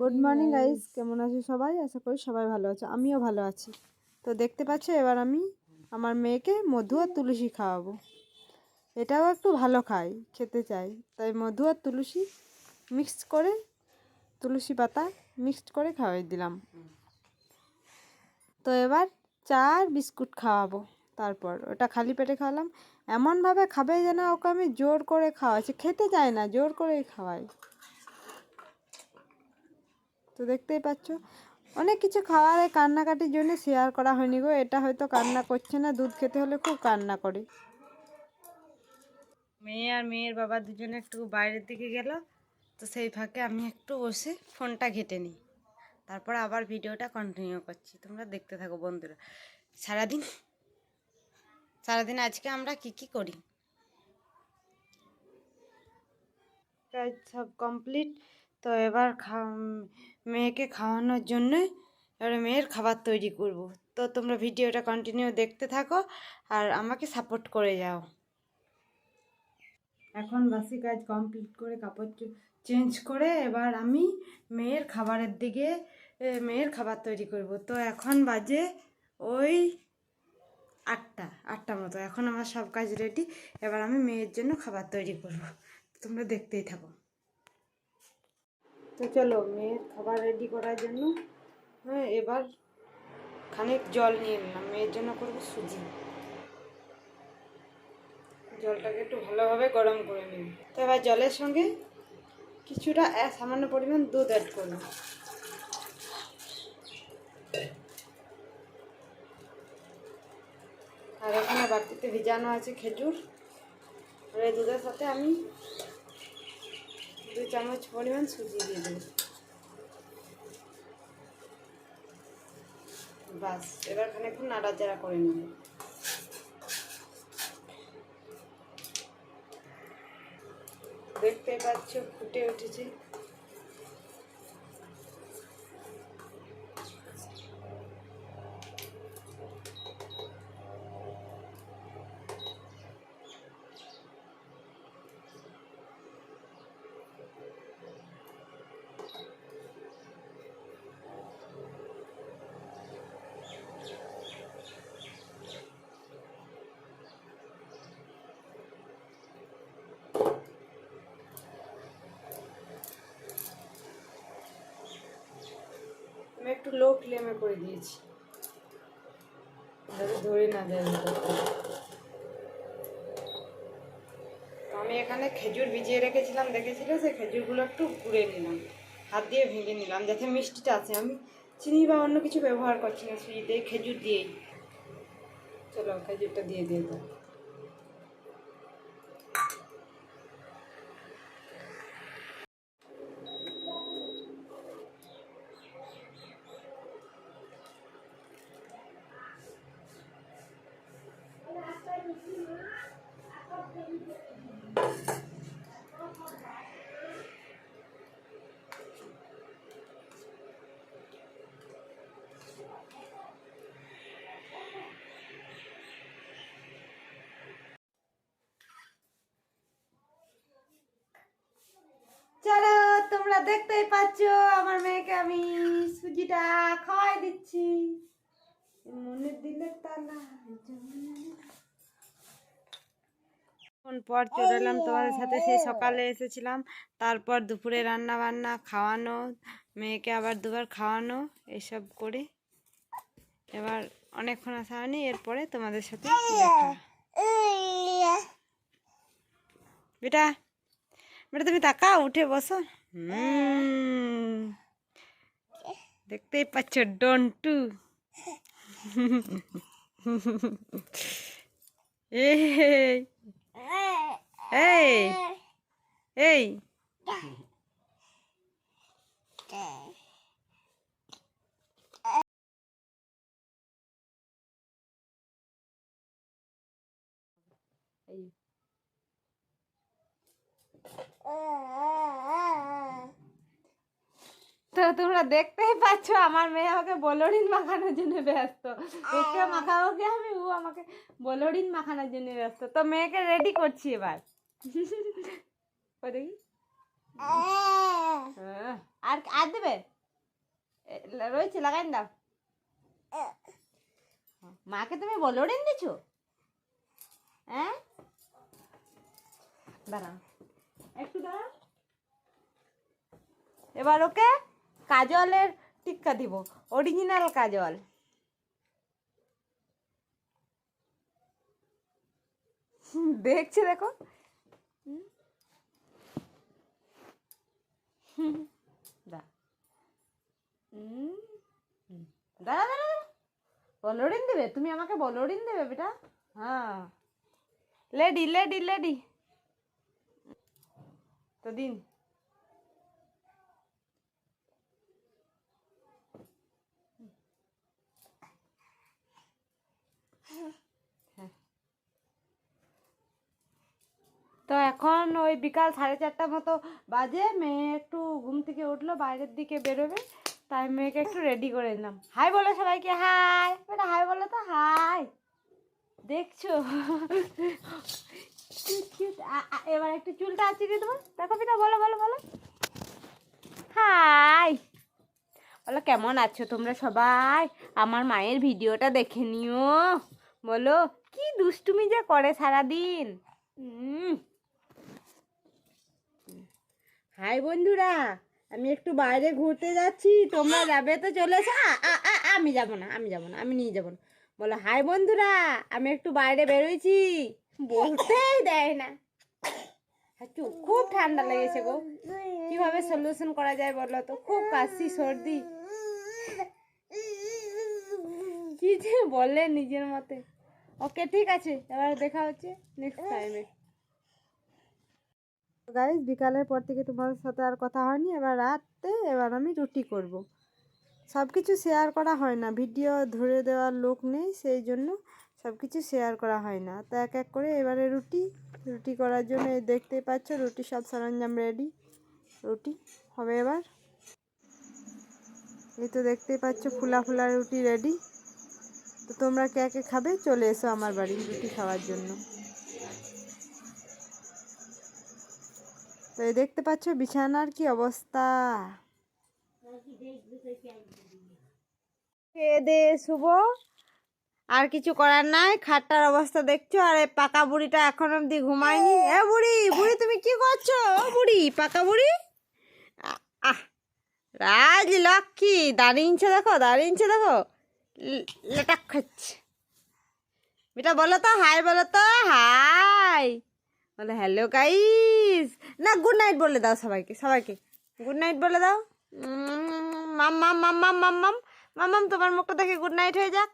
Good morning guys কেমন আছো সবাই? আশা করি সবাই ভালো আছে। আমিও ভালো আছি। তো দেখতে পাচ্ছ এবার আমি আমার মেয়েকে মধু আর তুলসী খাওয়াবো। এটাও একটু ভালো খাই খেতে চাই। তাই মধু আর তুলসী মিক্সড করে তুলসী পাতা মিক্সড করে খাওয়াই দিলাম। তো এবার চা আর বিস্কুট খাওয়াবো তারপর। ওটা খালি পেটে খাওয়ালাম। এমনভাবে খাবে যেন ওকে আমি জোর করে খাওয়াচ্ছি। খেতে চায় না জোর করেই খাওয়াই। তো দেখতেই পাচ্ছ। অনেক কিছু খাওয়ার এই কান্নাকাটির জন্য শেয়ার করা হয়নি গো। এটা হয়তো কান্না করছে না দুধ খেতে হলে খুব কান্না করে। মেয়ে আর মেয়ের বাবা দুজনে একটু বাইরের দিকে গেল। তো সেই ফাঁকে আমি একটু বসে ফোনটা ঘেটে নিই। তারপর আবার ভিডিওটা কন্টিনিউ করছি। তোমরা দেখতে থাকো বন্ধুরা। সারাদিন সারাদিন আজকে আমরা কি কি করি? কাজ সব কমপ্লিট তো এবার খা মেয়েকে খাওয়ানোর জন্য এবারে মেয়ের খাবার তৈরি করব। তো তোমরা ভিডিওটা কন্টিনিউ দেখতে থাকো আর আমাকে সাপোর্ট করে যাও। এখন বাসি কাজ কমপ্লিট করে কাপড় চেঞ্জ করে এবার আমি মেয়ের খাবারের দিকে মেয়ের খাবার তৈরি করব। তো এখন বাজে ওই আটটা আটটা মতো। এখন আমার সব কাজ রেডি এবার আমি মেয়ের জন্য খাবার তৈরি করব। তোমরা দেখতেই থাকো। তো চলো মেয়ের খাবার রেডি করার জন্য। হ্যাঁ এবার খানিক জল নিয়ে নিলাম। মেয়ের জন্য করব সুজি। জলটাকে একটু ভালোভাবে গরম করে নিন তো এবার জলের সঙ্গে কিছুটা সামান্য পরিমাণ দুধ অ্যাড করলাম আর এখানে বাটিতে ভিজানো আছে খেজুর। আর এই দুধের সাথে আমি দু চামচ পরিমাণ সুজি দিয়ে দেবো। বাস, এবার খানিকক্ষণ নাড়াচাড়া করে নেব। দেখতে পাচ্ছ, ফুটে উঠেছে। একটু লো ফ্লেমে করে দিয়েছি। যাতে ধরে না আমি এখানে খেজুর ভিজিয়ে রেখেছিলাম, দেখেছিল? সেই খেজুরগুলো একটু গুঁড়ে নিলাম। হাত দিয়ে ভেঙে নিলাম, যাতে মিষ্টিটা আছে। আমি চিনি বা অন্য কিছু ব্যবহার করছি না সুজিতে খেজুর দিয়েই। চলো, খেজুরটা দিয়ে দিয়ে দাও চলো তোমরা দেখতেই পাচ্ছ আমার মেয়েকে আমি সুজিটা খাওয়াই দিচ্ছি। মনের দিলে তালা অনেকক্ষণ পর চলে এলাম তোমাদের সাথে সেই সকালে এসেছিলাম। তারপর দুপুরে রান্না বান্না খাওয়ানো মেয়েকে আবার দুবার খাওয়ানো এসব করে। এবার অনেকক্ষণ আসা হয়নি এরপরে তোমাদের সাথে দেখা। বেটা বেটা তুমি তাকা উঠে বসো। হুম দেখতেই পাচ্ছ ডন্টু এই এই এই এই তো তোমরা দেখতেই পাচ্ছ আমার মেয়ে আমাকে বলরিন মাখানোর জন্য ব্যস্ত। ওকে মাখাবো কি আমি ও আমাকে বলরিন মাখানোর জন্য ব্যস্ত। তো মেয়েকে রেডি করছি এবার। ও দেখি। আর আর দেবে? রয়েছে লাগাই দাও। মাকে তুমি বলো ঋণ দিছো? হ্যাঁ? দাঁড়াও। একটু দাঁড়াও। এবার ওকে কাজলের টিক্কা দিব অরিজিনাল কাজল। দেখছে দেখো। দাঁড়া দাঁড়া বলোরিন দেবে? তুমি আমাকে বলোরিন দেবে বেটা? হ্যাঁ। Lady lady lady. তো দিন তো এখন ওই বিকাল সাড়ে চারটা মতো বাজে, মেয়ে একটু ঘুম থেকে উঠল, বাইরের দিকে বেরোবে, তাই মেয়েকে একটু রেডি করে নিলাম। হাই বলো সবাইকে হাই বেটা হাই বলো তো হাই দেখছ? এবার একটু চুলটা আঁচিয়ে দেবো। দেখো বেটা বলো বলো বলো। হাই বলো, কেমন আছো তোমরা সবাই? আমার মায়ের ভিডিওটা দেখে নিও। বলো, কি দুষ্টুমি যে করে সারাদিন। হুম হাই বন্ধুরা, আমি একটু বাইরে ঘুরতে যাচ্ছি, তোমরা যাবে তো চলে আমি যাব না, আমি যাব না, আমি নিয়ে যাব না। বলো, হাই বন্ধুরা, আমি একটু বাইরে বেরোইছি। বলতেই দেয় না। হাঁচু খুব ঠান্ডা লেগেছে গো। কীভাবে সলিউশন করা যায় বলো তো? খুব কাশি, সর্দি। কি যে বলে নিজের মতে। ওকে, ঠিক আছে, এবার দেখা হচ্ছে নেক্সট টাইমে গাইজ বিকালের পর থেকে তোমাদের সাথে আর কথা হয়নি, এবার রাতে, এবার আমি রুটি করব। সব কিছু শেয়ার করা হয় না ভিডিও ধরে দেওয়ার লোক নেই, সেই জন্য সব কিছু শেয়ার করা হয় না। তো এক এক করে এবারে রুটি রুটি করার জন্য দেখতেই পাচ্ছ, রুটি সব সরঞ্জাম রেডি রুটি হবে এবার। এই তো দেখতেই পাচ্ছ, ফুলা ফুলা রুটি রেডি তো তোমরা কে কে খাবে, চলে এসো আমার বাড়ি রুটি খাওয়ার জন্য। তো এই দেখতে পাচ্ছ বিছানার কি অবস্থা? খেয়ে দে শুভ? আর কিছু করার নাই, খাটটার অবস্থা দেখছ? আর এই পাকা বুড়িটা এখন অবধি ঘুমায়নি। এ বুড়ি বুড়ি, তুমি কি করছ? ও বুড়ি, পাকা বুড়ি? আহ, রাজ লক্ষ্মী দাঁড়িয়েছে দেখো দাঁড়িয়েছে দেখো। লেটাক খাচ্ছে। বেটা বলো তো, হাই বলো তো, হাই। বলে হ্যালো গাইস না গুড নাইট বলে দাও সবাইকে সবাইকে। গুড নাইট বলে দাও। মাম মাম মাম মাম মাম মাম মাম মাম, তোমার মুখটা দেখে গুড নাইট হয়ে যাক।